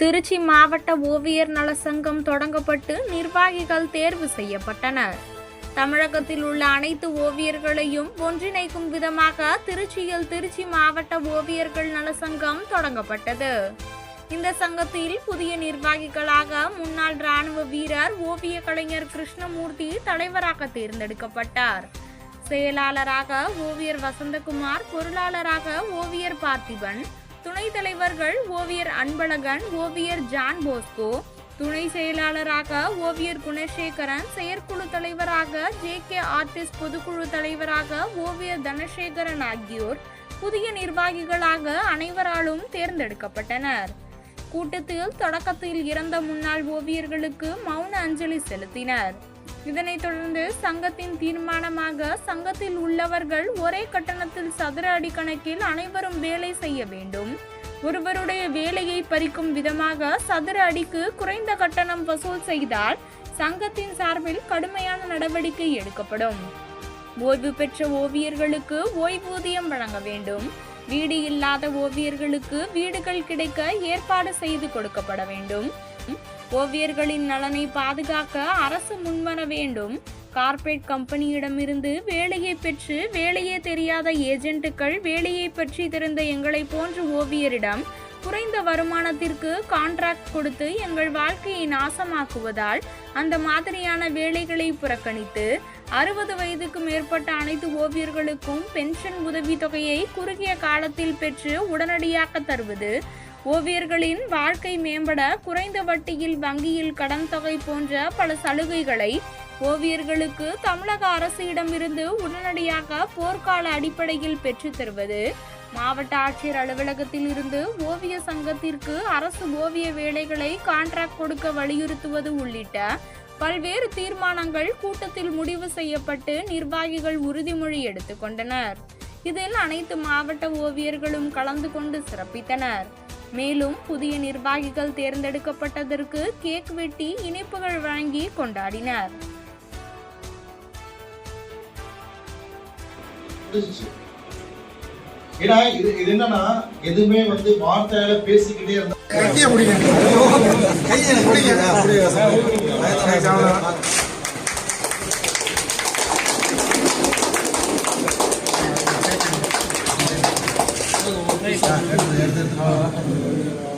திருச்சி மாவட்ட ஓவியர் நல சங்கம் தொடங்கப்பட்டு நிர்வாகிகள் தேர்வு செய்யப்பட்டனர். தமிழகத்தில் உள்ள அனைத்து ஓவியர்களையும் ஒன்றிணைக்கும் விதமாக திருச்சியில் திருச்சி மாவட்ட ஓவியர்கள் நல சங்கம் தொடங்கப்பட்டது. இந்த சங்கத்தில் புதிய நிர்வாகிகளாக முன்னாள் ராணுவ வீரர் ஓவிய கலைஞர் கிருஷ்ணமூர்த்தி தலைவராக தேர்ந்தெடுக்கப்பட்டார். செயலாளராக ஓவியர் வசந்தகுமார் பொருளாளராக ஓவியர் பார்த்திபன் துணைத் தலைவர்கள் ஓவியர் அன்பழகன் ஓவியர் ஜான் போஸ்கோ துணை செயலாளராக ஓவியர் குணசேகரன் செயற்குழு தலைவராக ஜே கே ஆர்டிஸ்ட் பொதுக்குழு தலைவராக ஓவியர் தனசேகரன் ஆகியோர் புதிய நிர்வாகிகளாக அனைவராலும் தேர்ந்தெடுக்கப்பட்டனர். கூட்டத்தில் தொடக்கத்தில் இறந்த முன்னாள் ஓவியர்களுக்கு மௌன அஞ்சலி செலுத்தினர். இதனைத் தொடர்ந்து சங்கத்தின் தீர்மானமாக சங்கத்தில் உள்ளவர்கள் ஒரே கட்டணத்தில் சதுர அடி கணக்கில் அனைவரும் வேலை செய்ய வேண்டும். ஒருவருடைய வேலையை பறிக்கும் விதமாக சதுர அடிக்கு குறைந்த கட்டணம் வசூல் செய்தால் சங்கத்தின் சார்பில் கடுமையான நடவடிக்கை எடுக்கப்படும். ஓய்வு பெற்ற ஓவியர்களுக்கு ஓய்வூதியம் வழங்க வேண்டும். வீடு இல்லாத ஓவியர்களுக்கு வீடுகள் கிடைக்க ஏற்பாடு செய்து கொடுக்கப்பட வேண்டும். ஓவியர்களின் நலனை பாதுகாக்க அரசு முன்வர வேண்டும். கார்ப்பரேட் கம்பெனியிடமிருந்து வேலையை பெற்று வேலையே தெரியாத ஏஜென்ட்டுகள் வேலையை பற்றி தெரிந்த எங்களை போன்ற ஓவியரிடம் குறைந்த வருமானத்திற்கு கான்ட்ராக்ட் கொடுத்து எங்கள் வாழ்க்கையை நாசமாக்குவதால் அந்த மாதிரியான வேலைகளை புறக்கணித்து அறுபது வயதுக்கு மேற்பட்ட அனைத்து ஓவியர்களுக்கும் பென்ஷன் உதவித்தொகையை குறுகிய காலத்தில் பெற்று உடனடியாக தருவது ஓவியர்களின் வாழ்க்கை மேம்பட குறைந்த வட்டியில் வங்கியில் கடன் தொகை போன்ற பல சலுகைகளை ஓவியர்களுக்கு தமிழக அரசிடமிருந்து உடனடியாக போர்க்கால அடிப்படையில் பெற்றுத் தருவது மாவட்ட ஆட்சியர் அலுவலகத்தில் இருந்து ஓவிய சங்கத்திற்கு அரசு ஓவிய வேலைகளை கான்ட்ராக்ட் கொடுக்க வலியுறுத்துவது உள்ளிட்ட பல்வேறு தீர்மானங்கள் கூட்டத்தில் முடிவு செய்யப்பட்டு நிர்வாகிகள் உறுதிமொழி எடுத்துக்கொண்டனர் இதில் அனைத்து மாவட்ட ஓவியர்களும் கலந்து கொண்டு சிறப்பித்தனர். மேலும் புதிய நிர்வாகிகள் தேர்ந்தெடுக்கப்பட்டதற்கு கேக் வெட்டி இனிப்புகள் வழங்கி கொண்டாடினர். ஏன்னா இது இது என்னன்னா எதுவுமே வந்து வார்த்தையால பேசிக்கிட்டே இருந்தா கையை பிடிங்க கையை பிடிங்க அப்படியே Nerede? Nerede?